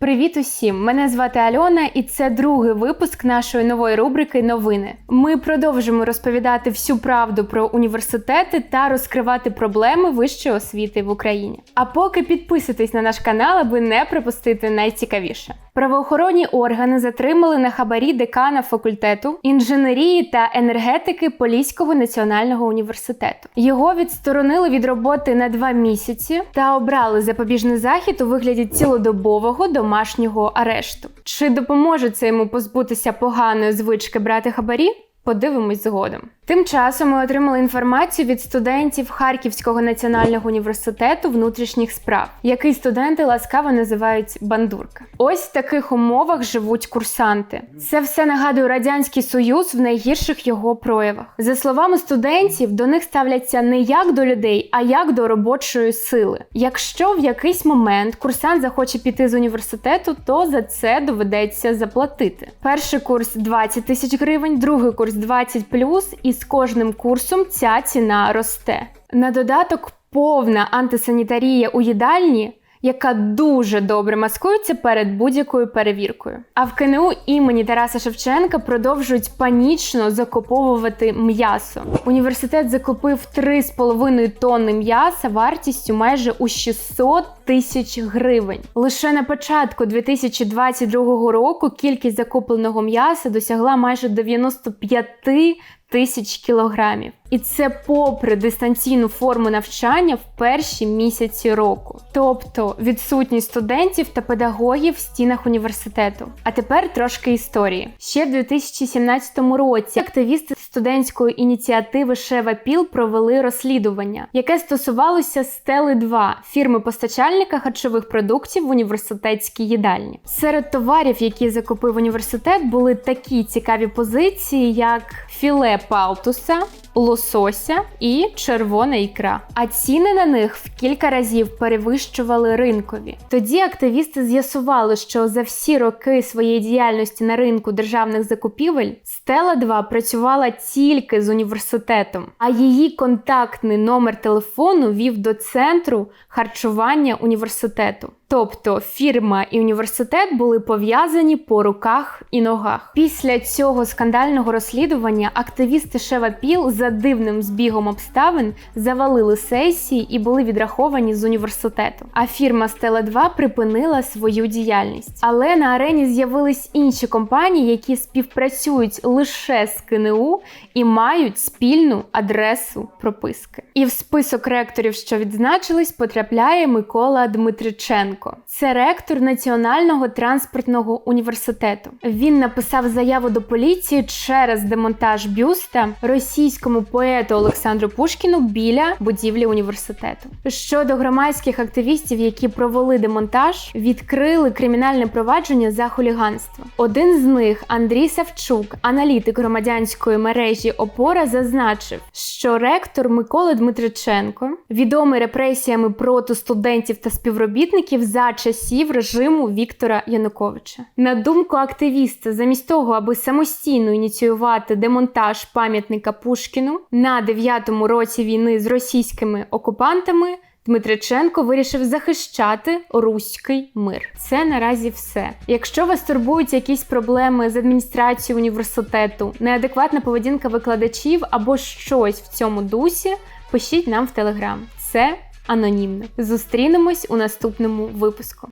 Привіт усім! Мене звати Альона, і це другий випуск нашої нової рубрики Новини. Ми продовжимо розповідати всю правду про університети та розкривати проблеми вищої освіти в Україні. А поки підписуйтесь на наш канал, аби не пропустити найцікавіше. Правоохоронні органи затримали на хабарі декана факультету інженерії та енергетики Поліського національного університету. Його відсторонили від роботи на два місяці та обрали запобіжний захід у вигляді цілодобового домашнього арешту. Чи допоможе це йому позбутися поганої звички брати хабарі? Подивимось згодом. Тим часом ми отримали інформацію від студентів Харківського національного університету внутрішніх справ, який студенти ласкаво називають бандурка. Ось в таких умовах живуть курсанти. Це все нагадує радянський союз в найгірших його проявах. За словами студентів, до них ставляться не як до людей, а як до робочої сили. Якщо в якийсь момент курсант захоче піти з університету, то за це доведеться заплатити. Перший курс 20 тисяч гривень, другий курс 20 плюс, і з кожним курсом ця ціна росте. На додаток повна антисанітарія у їдальні. Яка дуже добре маскується перед будь-якою перевіркою. А в КНУ імені Тараса Шевченка продовжують панічно закуповувати м'ясо. Університет закупив 3,5 тонни м'яса вартістю майже у 600 тисяч гривень. Лише на початку 2022 року кількість закупленого м'яса досягла майже 95 тисяч кілограмів. І це попри дистанційну форму навчання в перші місяці року, тобто відсутність студентів та педагогів в стінах університету. А тепер трошки історії. Ще в 2017 році активісти студентської ініціативи Шева Піл провели розслідування, яке стосувалося стели 2 фірми постачальника харчових продуктів в університетській їдальні. Серед товарів, які закупив університет, були такі цікаві позиції, як філе палтуса лосося і червона ікра. А ціни на них в кілька разів перевищували ринкові. Тоді активісти з'ясували, що за всі роки своєї діяльності на ринку державних закупівель Стела 2 працювала тільки з університетом, а її контактний номер телефону вів до центру харчування університету. Тобто фірма і університет були пов'язані по руках і ногах. Після цього скандального розслідування активісти Шева Піл за дивним збігом обставин завалили сесії і були відраховані з університету. А фірма Стела 2 припинила свою діяльність. Але на арені з'явились інші компанії, які співпрацюють лише з КНУ і мають спільну адресу прописки. І в список ректорів, що відзначились, потрапляє Микола Дмитриченко. Це ректор Національного транспортного університету. Він написав заяву до поліції через демонтаж бюста російському поету Олександру Пушкіну біля будівлі університету. Щодо громадських активістів, які провели демонтаж, відкрили кримінальне провадження за хуліганство. Один з них, Андрій Савчук, аналітик громадянської мережі Опора, зазначив, що ректор Микола Дмитриченко, відомий репресіями проти студентів та співробітників за часів режиму Віктора Януковича. На думку активіста, замість того, аби самостійно ініціювати демонтаж пам'ятника Пушкіну на дев'ятому році війни з російськими окупантами. Дмитриченко вирішив захищати руський мир. Це наразі все. Якщо вас турбують якісь проблеми з адміністрацією університету, неадекватна поведінка викладачів або щось в цьому дусі, пишіть нам в телеграм. Це анонімно. Зустрінемось у наступному випуску.